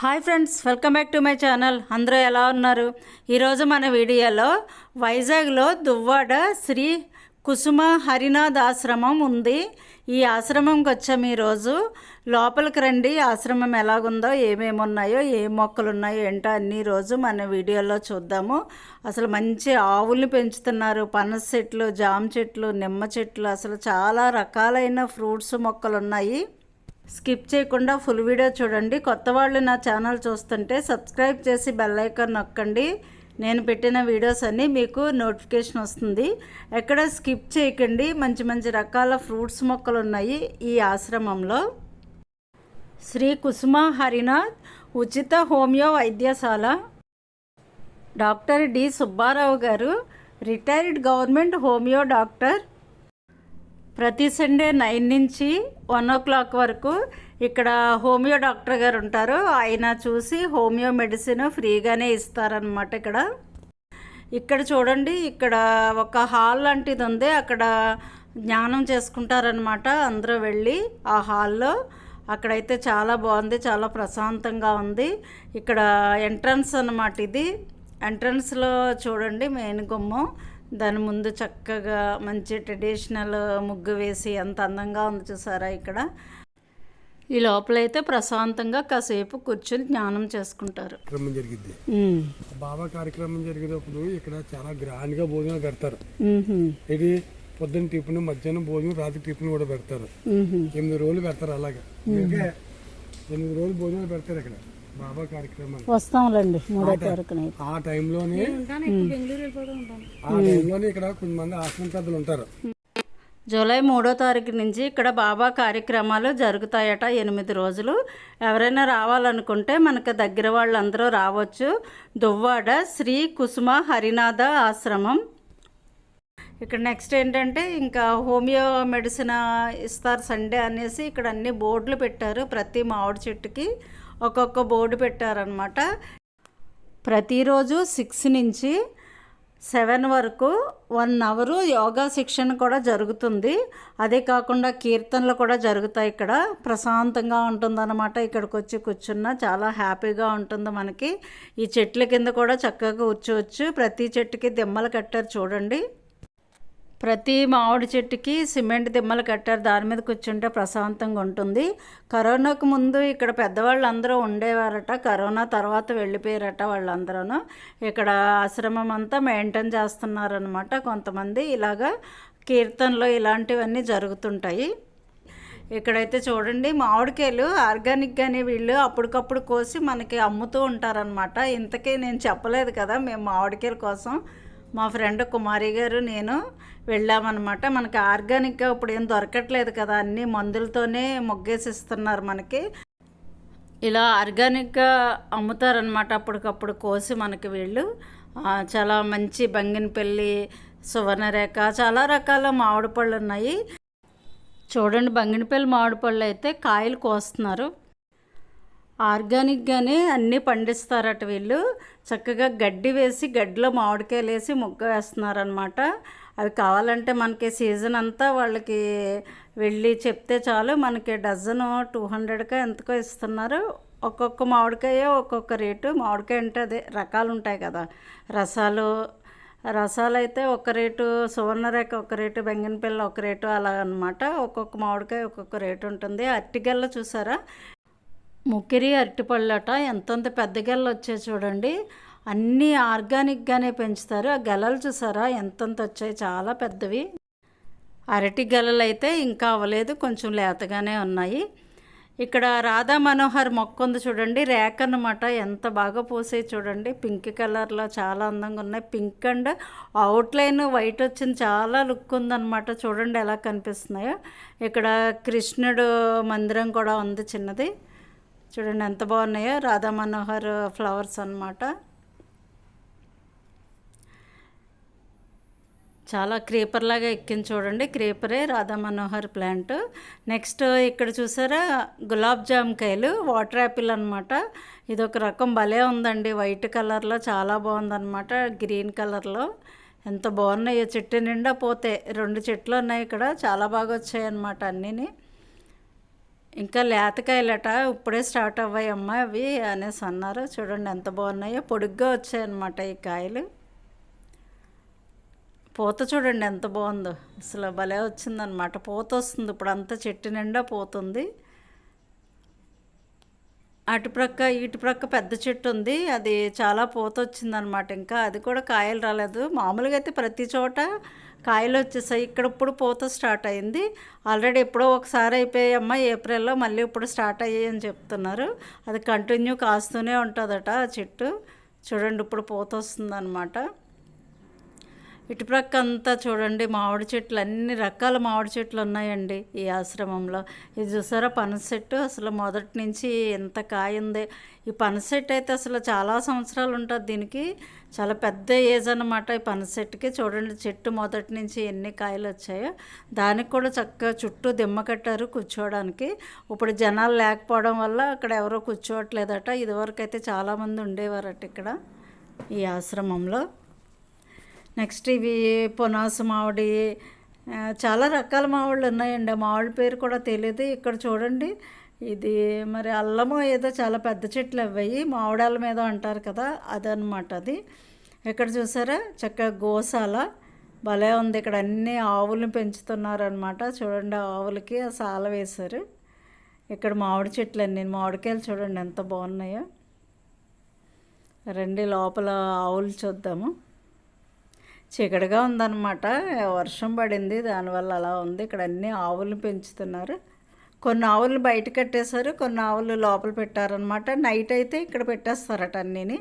Hi friends welcome back to my channel అందరూ ఎలా ఉన్నారు? ఈరోజు మన వీడియోలో వైజాగ్లో దువ్వాడ శ్రీ కుసుమ హరినాథ్ ఆశ్రమం ఉంది. ఈ ఆశ్రమంకి వచ్చాము ఈరోజు. లోపలికి రండి ఆశ్రమం ఎలాగుందో ఏమేమి ఉన్నాయో ఏ మొక్కలు ఉన్నాయో ఏంటో అన్ని రోజు మన వీడియోలో చూద్దాము. అసలు మంచి ఆవుల్ని పెంచుతున్నారు. పనస చెట్లు జామ చెట్లు నిమ్మ చెట్లు అసలు చాలా రకాలైన ఫ్రూట్స్ మొక్కలు ఉన్నాయి. స్కిప్ చేయకుండా ఫుల్ వీడియో చూడండి. కొత్త వాళ్ళు నా ఛానల్ చూస్తుంటే సబ్స్క్రైబ్ చేసి బెల్ ఐకాన్ నొక్కండి. నేను పెట్టిన వీడియోస్ అన్నీ మీకు నోటిఫికేషన్ వస్తుంది. ఎక్కడ స్కిప్ చేయకండి. మంచి మంచి రకాల ఫ్రూట్స్ మొక్కలు ఉన్నాయి ఈ ఆశ్రమంలో. శ్రీ కుసుమ హరినాథ్ ఉచిత హోమియో వైద్యశాల. Doctor D Subbarao garu retired government homeo doctor ప్రతి సండే నైన్ నుంచి వన్ ఓ క్లాక్ వరకు ఇక్కడ హోమియో డాక్టర్ గారు ఉంటారు. ఆయన చూసి హోమియో మెడిసిన్ ఫ్రీగానే ఇస్తారనమాట ఇక్కడ. ఇక్కడ చూడండి ఇక్కడ ఒక హాల్ లాంటిది ఉంది. అక్కడ జ్ఞానం చేసుకుంటారనమాట అందరూ వెళ్ళి ఆ హాల్లో. అక్కడైతే చాలా బాగుంది చాలా ప్రశాంతంగా ఉంది. ఇక్కడ ఎంట్రన్స్ అనమాట ఇది. ఎంట్రన్స్లో చూడండి మెయిన్ గుమ్మం. దాని ముందు చక్కగా మంచి ట్రెడిషనల్ ముగ్గు వేసి ఎంత అందంగా ఉంది చూసారా ఇక్కడ. ఈ లోపలైతే ప్రశాంతంగా కాసేపు కూర్చొని జ్ఞానం చేసుకుంటారు. కార్యక్రమం జరిగింది బాబా కార్యక్రమం జరిగేటప్పుడు ఇక్కడ చాలా గ్రాండ్గా భోజనం పెడతారు. ఇది పొద్దున్న టిఫిన్ మధ్యాహ్నం భోజనం రాత్రి టిఫిన్ కూడా పెడతారు. ఎనిమిది రోజులు పెడతారు అలాగే. ఎనిమిది రోజులు భోజనం పెడతారు ఇక్కడ. వస్తాంలేండి మూడో తారీఖున ఆ టైంలోనే ఆ టైంలోనే ఇక్కడ కొంతమంది ఆశ్రమ పెద్దలు ఉంటారు. జూలై మూడో తారీఖు నుంచి ఇక్కడ బాబా కార్యక్రమాలు జరుగుతాయట ఎనిమిది రోజులు. ఎవరైనా రావాలనుకుంటే మనకు దగ్గర వాళ్ళందరూ రావచ్చు. దువ్వాడ శ్రీ కుసుమ హరినాథ ఆశ్రమం. ఇక్కడ నెక్స్ట్ ఏంటంటే ఇంకా హోమియో మెడిసిన్ ఇస్తారు సండే అనేసి ఇక్కడ అన్ని బోర్డులు పెట్టారు ప్రతి మామిడి చెట్టుకి. ఒక్కొక్క బోర్డు పెట్టారనమాట ప్రతిరోజు సిక్స్ నుంచి సెవెన్ వరకు వన్ అవరు యోగా శిక్షణ కూడా జరుగుతుంది. అదే కాకుండా కీర్తనలు కూడా జరుగుతాయి ఇక్కడ. ప్రశాంతంగా ఉంటుందన్నమాట ఇక్కడికి వచ్చి కూర్చున్న. చాలా హ్యాపీగా ఉంటుంది మనకి. ఈ చెట్ల కింద కూడా చక్కగా కూర్చోవచ్చు. ప్రతి చెట్టుకి దిమ్మలు కట్టారు చూడండి. ప్రతి మామిడి చెట్టుకి సిమెంట్ దిమ్మలు కట్టారు. దాని మీద కూర్చుంటే ప్రశాంతంగా ఉంటుంది. కరోనాకు ముందు ఇక్కడ పెద్దవాళ్ళు అందరూ ఉండేవారట. కరోనా తర్వాత వెళ్ళిపోయారట వాళ్ళందరూ ఇక్కడ ఆశ్రమం అంతా మెయింటైన్ చేస్తున్నారనమాట కొంతమంది. ఇలాగా కీర్తనలు ఇలాంటివన్నీ జరుగుతుంటాయి. ఇక్కడైతే చూడండి మామిడికాయలు ఆర్గానిక్గానే వీళ్ళు అప్పటికప్పుడు కోసి మనకి అమ్ముతూ ఉంటారనమాట ఇంతకీ నేను చెప్పలేదు కదా మేము మామిడికాయల కోసం మా ఫ్రెండ్ కుమారి గారు నేను వెళ్ళామన్నమాట. మనకి ఆర్గానిక్గా ఇప్పుడు ఏం దొరకట్లేదు కదా అన్నీ మందులతోనే మొగ్గేసిస్తున్నారు మనకి. ఇలా ఆర్గానిక్గా అమ్ముతారనమాట అప్పటికప్పుడు కోసి మనకి వీళ్ళు. చాలా మంచి బంగినపల్లి సువర్ణరేఖ చాలా రకాల మామిడి పళ్ళు ఉన్నాయి. చూడండి బంగినపల్లి మామిడి పళ్ళు అయితే కాయలు కోస్తున్నారు. ఆర్గానిక్గానే అన్నీ పండిస్తారట వీళ్ళు. చక్కగా గడ్డి వేసి గడ్డిలో మామిడికాయలు వేసి ముగ్గ వేస్తున్నారనమాట అవి కావాలంటే మనకి సీజన్ అంతా వాళ్ళకి వెళ్ళి చెప్తే చాలు. మనకి డజను టూ హండ్రెడ్గా ఎంతకో ఇస్తున్నారు. ఒక్కొక్క మామిడికాయ ఒక్కొక్క రేటు. మామిడికాయ అంటే అదే రకాలు ఉంటాయి కదా. రసాలు రసాలు అయితే ఒక రేటు సువర్ణరేఖ ఒక రేటు బెంగన్పిల్ల ఒక రేటు అలా అనమాట ఒక్కొక్క మామిడికాయ ఒక్కొక్క రేటు ఉంటుంది. అట్టిగెల్ల చూసారా? ముక్కిరి అరటిపళ్ళట ఎంతంత పెద్ద గెలలు వచ్చాయి చూడండి. అన్నీ ఆర్గానిక్గానే పెంచుతారు. ఆ గెలలు చూసారా? ఎంతంత వచ్చాయి? చాలా పెద్దవి. అరటి గెలలు అయితే ఇంకా అవ్వలేదు. కొంచెం లేతగానే ఉన్నాయి. ఇక్కడ రాధా మనోహర్ మొక్క ఉంది చూడండి. రేక్ అన్నమాట. ఎంత బాగా పూసాయి చూడండి. పింక్ కలర్లో చాలా అందంగా ఉన్నాయి. పింక్ అండ్ అవుట్లైన్ వైట్ వచ్చింది. చాలా లుక్ ఉందన్నమాట. చూడండి ఎలా కనిపిస్తున్నాయో. ఇక్కడ కృష్ణుడు మందిరం కూడా ఉంది చిన్నది. చూడండి ఎంత బాగున్నాయో. రాధా మనోహర్ ఫ్లవర్స్ అన్నమాట. చాలా క్రీపర్ లాగా ఎక్కింది చూడండి. క్రీపరే రాధా మనోహర్ ప్లాంట్. నెక్స్ట్ ఇక్కడ చూసారా గులాబ్ జామ్ కాయలు వాటర్ యాపిల్ అనమాట ఇది ఒక రకం భలే ఉందండి. వైట్ కలర్లో చాలా బాగుందన్నమాట గ్రీన్ కలర్లో. ఎంత బాగున్నాయో. చెట్టు నిండా పోతే రెండు చెట్లు ఉన్నాయి ఇక్కడ. చాలా బాగా వచ్చాయి అన్నమాట అన్నీని. ఇంకా లేతకాయలట ఇప్పుడే స్టార్ట్ అవ్వాయమ్మా అవి అనేసి అన్నారు. చూడండి ఎంత బాగున్నాయో. పొడుగ్గా వచ్చాయన్నమాట ఈ కాయలు. పూత చూడండి ఎంత బాగుందో. అసలు భలే వచ్చిందనమాట పూత వస్తుంది. ఇప్పుడు అంతా చెట్టు నిండా పోతుంది. అటుప్రక్క ఇటుప్రక్క పెద్ద చెట్టు ఉంది. అది చాలా పూత వచ్చిందనమాట ఇంకా అది కూడా కాయలు రాలేదు. మామూలుగా అయితే ప్రతి చోట కాయలు వచ్చేసాయి ఇక్కడ ఇప్పుడు పూత స్టార్ట్ అయింది. ఆల్రెడీ ఎప్పుడో ఒకసారి అయిపోయాయి అమ్మ ఏప్రిల్లో మళ్ళీ ఇప్పుడు స్టార్ట్ అయ్యాయి అని చెప్తున్నారు. అది కంటిన్యూ కాస్తూనే ఉంటుందట ఆ చెట్టు. చూడండి ఇప్పుడు పూత వస్తుందన్నమాట. ఇటుప్రక్క అంతా చూడండి మామిడి చెట్లు అన్ని రకాల మామిడి చెట్లు ఉన్నాయండి ఈ ఆశ్రమంలో. ఇది చూసారా పనస చెట్టు అసలు మొదటి నుంచి ఎంత కాయ ఉంది ఈ పనస చెట్టు అయితే అసలు చాలా సంవత్సరాలు ఉంటుంది దీనికి. చాలా పెద్ద ఏజ్ అన్నమాట ఈ పనస చెట్టుకి. చూడండి చెట్టు మొదటి నుంచి ఎన్ని కాయలు వచ్చాయో. దానికి కూడా చక్కగా చుట్టూ దిమ్మ కట్టారు కూర్చోవడానికి. ఇప్పుడు జనాలు లేకపోవడం వల్ల అక్కడ ఎవరో కూర్చోవట్లేదట. ఇదివరకు అయితే చాలామంది ఉండేవారట ఇక్కడ ఈ ఆశ్రమంలో. నెక్స్ట్ ఇవి పునాసు మామిడి చాలా రకాల మామిళ్ళు ఉన్నాయండి. ఆ మామిడి పేరు కూడా తెలియదు ఇక్కడ చూడండి. ఇది మరి అల్లము ఏదో చాలా పెద్ద చెట్లు అవ్వయి. మామిడాల మీద అంటారు కదా అదనమాట అది. ఇక్కడ చూసారా? చక్కగా గోశాల. భలే ఉంది. ఇక్కడ అన్ని ఆవులను పెంచుతున్నారనమాట చూడండి ఆవులకి ఆ సాల వేశారు. ఇక్కడ మామిడి చెట్లు అన్ని. మామిడికాయలు చూడండి ఎంత బాగున్నాయో. రండి లోపల ఆవులు చూద్దాము. చీకటిగా ఉందన్నమాట. వర్షం పడింది దానివల్ల అలా ఉంది. ఇక్కడ అన్ని ఆవులు పెంచుతున్నారు. కొన్ని ఆవులు బయట కట్టేశారు కొన్ని ఆవులు లోపల పెట్టారనమాట నైట్ అయితే ఇక్కడ పెట్టేస్తారట అన్నీని.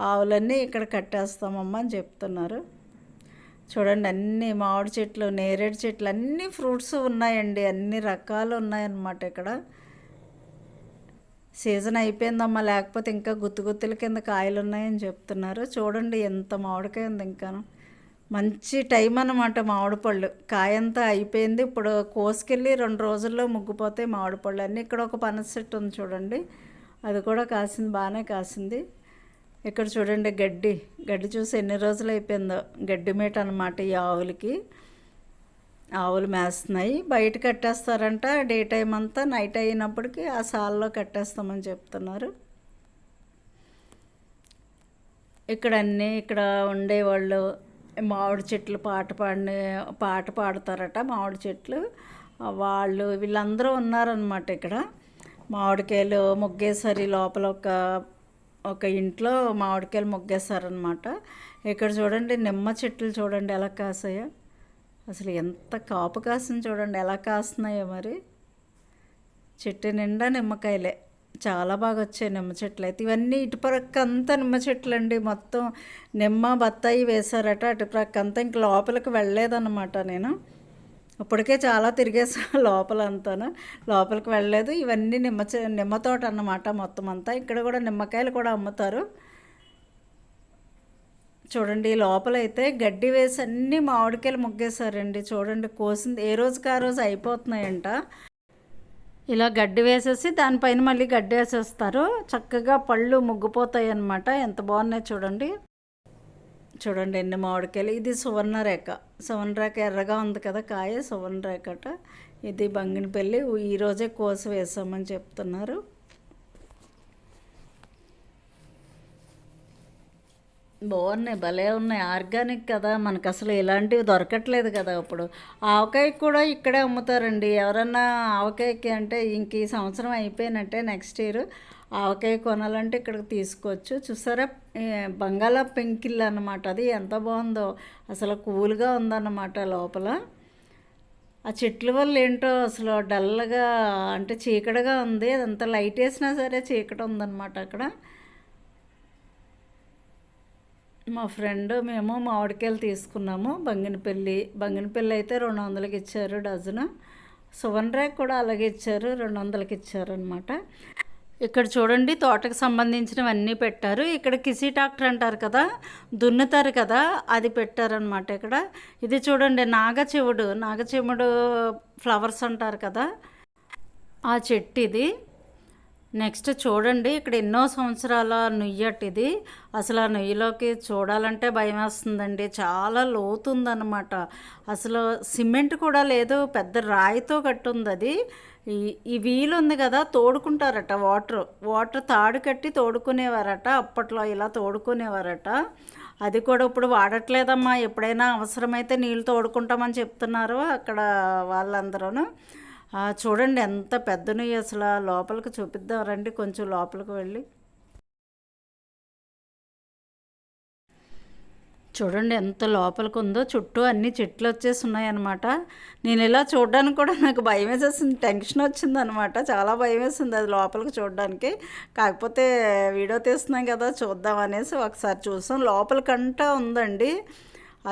ఆవులన్నీ ఇక్కడ కట్టేస్తామమ్మా అని చెప్తున్నారు. చూడండి అన్ని మామిడి చెట్లు నేరేడు చెట్లు అన్ని ఫ్రూట్స్ ఉన్నాయండి. అన్ని రకాలు ఉన్నాయన్నమాట ఇక్కడ. సీజన్ అయిపోయిందమ్మా. లేకపోతే ఇంకా గుత్తు గుత్తుల కింద కాయలు ఉన్నాయని చెప్తున్నారు. చూడండి ఎంత మామిడికాయ ఉంది ఇంకాను. మంచి టైం అనమాట మామిడి పళ్ళు. కాయంతా అయిపోయింది. ఇప్పుడు కోసుకెళ్ళి రెండు రోజుల్లో ముగ్గిపోతాయి మామిడి పళ్ళు అన్నీ. ఇక్కడ ఒక పనస చెట్టు ఉంది చూడండి. అది కూడా కాసింది బాగానే కాసింది. ఇక్కడ చూడండి గడ్డి. గడ్డి చూసి ఎన్ని రోజులు అయిపోయిందో. గడ్డి మేట అనమాట ఈ ఆవులకి. ఆవులు మేస్తున్నాయి. బయట కట్టేస్తారంట డే టైం అంతా. నైట్ అయినప్పటికీ ఆ సాల్లో కట్టేస్తామని చెప్తున్నారు. ఇక్కడ అన్నీ ఇక్కడ ఉండేవాళ్ళు మామిడి చెట్లు పాట పాడిన పాట పాడతారట మామిడి చెట్లు. వాళ్ళు వీళ్ళందరూ ఉన్నారనమాట ఇక్కడ. మామిడికాయలు ముగ్గేసరి లోపల ఒక ఒక ఇంట్లో మామిడికాయలు ముగ్గేశారనమాట ఇక్కడ చూడండి నిమ్మ చెట్లు చూడండి ఎలా కాసాయో. అసలు ఎంత కాపు కాసింది చూడండి ఎలా కాస్తున్నాయో మరి. చెట్టు నిండా నిమ్మకాయలే. చాలా బాగా వచ్చాయి నిమ్మ చెట్లు అయితే. ఇవన్నీ ఇటుప్రక్క అంతా నిమ్మ చెట్లు అండి మొత్తం నిమ్మ బత్తాయి వేశారట. అటుప్రక్క అంతా ఇంక లోపలికి వెళ్ళలేదన్నమాట నేను. ఇప్పటికే చాలా తిరిగేసా లోపల అంతాను. లోపలికి వెళ్ళలేదు. ఇవన్నీ నిమ్మ నిమ్మ తోట అన్నమాట మొత్తం అంతా. ఇక్కడ కూడా నిమ్మకాయలు కూడా అమ్ముతారు. చూడండి లోపలైతే లోపల అయితే గడ్డి వేసి అన్ని మామిడికాయలు ముగ్గేశారండి. చూడండి కోసింది ఏ రోజుకి ఆ రోజు అయిపోతున్నాయంట. ఇలా గడ్డి వేసేసి దానిపైన మళ్ళీ గడ్డి వేసేస్తారు. చక్కగా పళ్ళు ముగ్గిపోతాయి అన్నమాట. ఎంత బాగున్నాయి చూడండి. చూడండి ఎన్ని మామిడికాయలు. ఇది సువర్ణరేఖ సువర్ణరేఖ ఎర్రగా ఉంది కదా కాయ సువర్ణరేఖట ఇది బంగినపల్లి. ఈరోజే కోసి వేసామని చెప్తున్నారు. బాగున్నాయి భలే ఉన్నాయి. ఆర్గానిక్ కదా మనకు అసలు ఇలాంటివి దొరకట్లేదు కదా ఇప్పుడు ఆవకాయ కూడా ఇక్కడే అమ్ముతారండి. ఎవరన్నా ఆవకాయకి అంటే ఇంక ఈ సంవత్సరం అయిపోయినట్టే నెక్స్ట్ ఇయర్ ఆవకాయ కొనాలంటే ఇక్కడికి తీసుకోవచ్చు. చూసారా? బంగాళా పెంకిల్ అనమాట అది. ఎంత బాగుందో. అసలు కూల్గా ఉందన్నమాట లోపల. ఆ చెట్ల వల్ల ఏంటో అసలు డల్గా అంటే చీకటిగా ఉంది. అదంతా లైట్ వేసినా సరే చీకటి ఉందన్నమాట అక్కడ. మా ఫ్రెండ్ మేము మామిడికాయలు తీసుకున్నాము. బంగినపల్లి బంగినపల్లి అయితే రెండు వందలకి ఇచ్చారు డజను. సువర్ణరేఖ కూడా అలాగే ఇచ్చారు రెండు వందలకి ఇచ్చారు అనమాట ఇక్కడ చూడండి తోటకు సంబంధించినవన్నీ పెట్టారు. ఇక్కడ కిసీ ట్రాక్టర్ అంటారు కదా దున్నుతారు కదా అది పెట్టారనమాట ఇక్కడ. ఇది చూడండి నాగచివుడు నాగచిముడు ఫ్లవర్స్ అంటారు కదా ఆ చెట్టు ఇది. నెక్స్ట్ చూడండి ఇక్కడ ఎన్నో సంవత్సరాల నుయ్యట్ ఇది అసలు ఆ నుయ్యిలోకి చూడాలంటే భయం వేస్తుందండి చాలా లోతుందన్నమాట. అసలు సిమెంట్ కూడా లేదు పెద్ద రాయితో కట్టుంది అది. ఈ ఈ వీలు ఉంది కదా తోడుకుంటారట వాటర్. వాటర్ తాడు కట్టి తోడుకునేవారట అప్పట్లో ఇలా తోడుకునేవారట. అది కూడా ఇప్పుడు వాడట్లేదమ్మా. ఎప్పుడైనా అవసరమైతే నీళ్ళు తోడుకుంటామని చెప్తున్నారు అక్కడ వాళ్ళందరూ చూడండి ఎంత పెద్ద నుయ్యి అసలు. లోపలికి చూపిద్దాం రండి కొంచెం లోపలికి వెళ్ళి. చూడండి ఎంత లోపలికి ఉందో. చుట్టూ అన్ని చెట్లు వచ్చేసి ఉన్నాయన్నమాట నేను ఇలా చూడడానికి కూడా నాకు భయం వేసేసింది టెన్షన్ వచ్చింది అనమాట చాలా భయం వేసింది అది లోపలికి చూడడానికి. కాకపోతే వీడియో తీస్తున్నాం కదా చూద్దాం అనేసి ఒకసారి చూసాం. లోపలికంటా ఉందండి.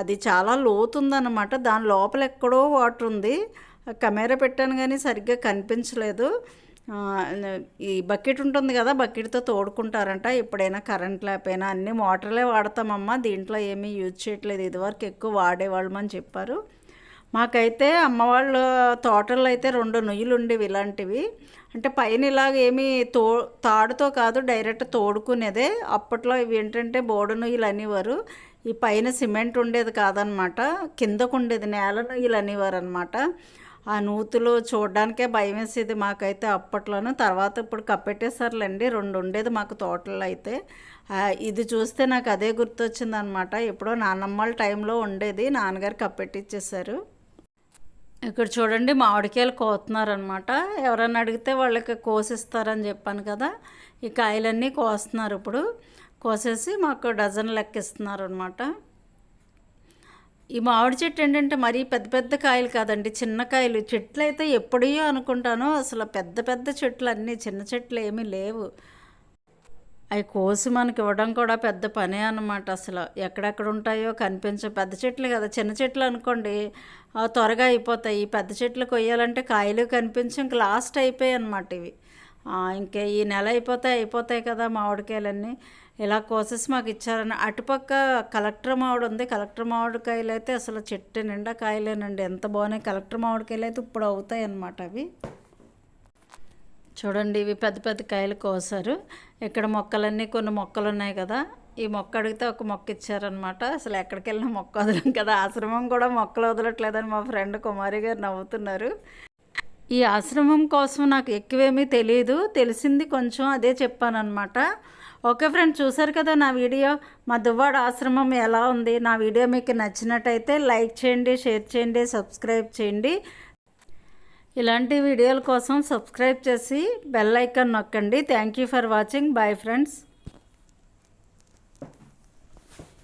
అది చాలా లోతుందనమాట దాని లోపల ఎక్కడో వాటర్ ఉంది. కెమెరా పెట్టాను కానీ సరిగ్గా కనిపించలేదు. ఈ బకెట్ ఉంటుంది కదా బకెట్తో తోడుకుంటారంట. ఎప్పుడైనా కరెంట్ లేకపోయినా అన్ని మోటార్లే వాడతామమ్మా. దీంట్లో ఏమీ యూజ్ చేయట్లేదు. ఇదివరకు ఎక్కువ వాడేవాళ్ళమని చెప్పారు. మాకైతే అమ్మ వాళ్ళ తోటల్లో అయితే రెండు నుయ్యలు ఉండేవి ఇలాంటివి. అంటే పైన ఇలాగ ఏమి తో తాడుతో కాదు డైరెక్ట్ తోడుకునేదే. అప్పట్లో ఇవి ఏంటంటే బోడ నుయ్యలు అనేవారు. ఈ పైన సిమెంట్ ఉండేది కాదనమాట. కిందకు ఉండేది నేల నుయ్యలు అనేవారు అనమాట ఆ నూతులు చూడడానికే భయం వేసేది మాకైతే అప్పట్లోనూ. తర్వాత ఇప్పుడు కప్పెట్టేసారులేండి రెండు ఉండేది మాకు తోటల్లో అయితే. ఇది చూస్తే నాకు అదే గుర్తొచ్చింది అనమాట ఎప్పుడో నాన్నమ్మ వాళ్ళ టైంలో ఉండేది. నాన్నగారు కప్పెట్టిచ్చేసారు ఇక్కడ చూడండి మామిడికాయలు కోతున్నారనమాట ఎవరన్నా అడిగితే వాళ్ళకి కోసిస్తారని చెప్పాను కదా. ఈ కాయలన్నీ కోస్తున్నారు ఇప్పుడు. కోసేసి మాకు డజన్ లెక్కిస్తున్నారు అనమాట ఈ మామిడి చెట్టు ఏంటంటే మరీ పెద్ద పెద్ద కాయలు కాదండి చిన్న కాయలు. చెట్లు అయితే ఎప్పుడో అనుకుంటాను. అసలు పెద్ద పెద్ద చెట్లు అన్నీ చిన్న చెట్లు ఏమీ లేవు. అవి కోసి మనకి ఇవ్వడం కూడా పెద్ద పనే అనమాట అసలు ఎక్కడెక్కడ ఉంటాయో కనిపించ పెద్ద చెట్లు కదా. చిన్న చెట్లు అనుకోండి త్వరగా అయిపోతాయి. పెద్ద చెట్లు కొయ్యాలంటే కాయలు కనిపించి ఇంక లాస్ట్ అయిపోయాయి అనమాట ఇవి. ఇంకా ఈ నెల అయిపోతే అయిపోతాయి కదా మామిడికాయలన్నీ. ఇలా కోసేసి మాకు ఇచ్చారని. అటుపక్క కలెక్టర్ మామిడి ఉంది. కలెక్టర్ మామిడికాయలు అయితే అసలు చెట్టు నిండా కాయలేనండి. ఎంత బాగున్నాయి కలెక్టర్ మామిడికాయలు అయితే ఇప్పుడు అవుతాయి అన్నమాట అవి. చూడండి ఇవి పెద్ద పెద్ద కాయలు కోసారు. ఇక్కడ మొక్కలన్నీ కొన్ని మొక్కలు ఉన్నాయి కదా. ఈ మొక్క అడిగితే ఒక మొక్క ఇచ్చారనమాట అసలు ఎక్కడికి వెళ్ళినా మొక్క వదలం కదా. ఆశ్రమం కూడా మొక్కలు వదలట్లేదని మా ఫ్రెండ్ కుమారి గారు నవ్వుతున్నారు. ఈ ఆశ్రమం కోసం నాకు ఎక్కువేమీ తెలియదు తెలిసింది కొంచెం అదే చెప్పానమాట ఓకే ఫ్రెండ్ చూసారు కదా నా వీడియో? మా దువ్వాడ ఆశ్రమం ఎలా ఉంది? నా వీడియో మీకు నచ్చినట్టయితే లైక్ చేయండి షేర్ చేయండి సబ్స్క్రైబ్ చేయండి. ఇలాంటి వీడియోల కోసం సబ్స్క్రైబ్ చేసి బెల్ ఐకాన్ నొక్కండి. Thank you for watching. Bye friends.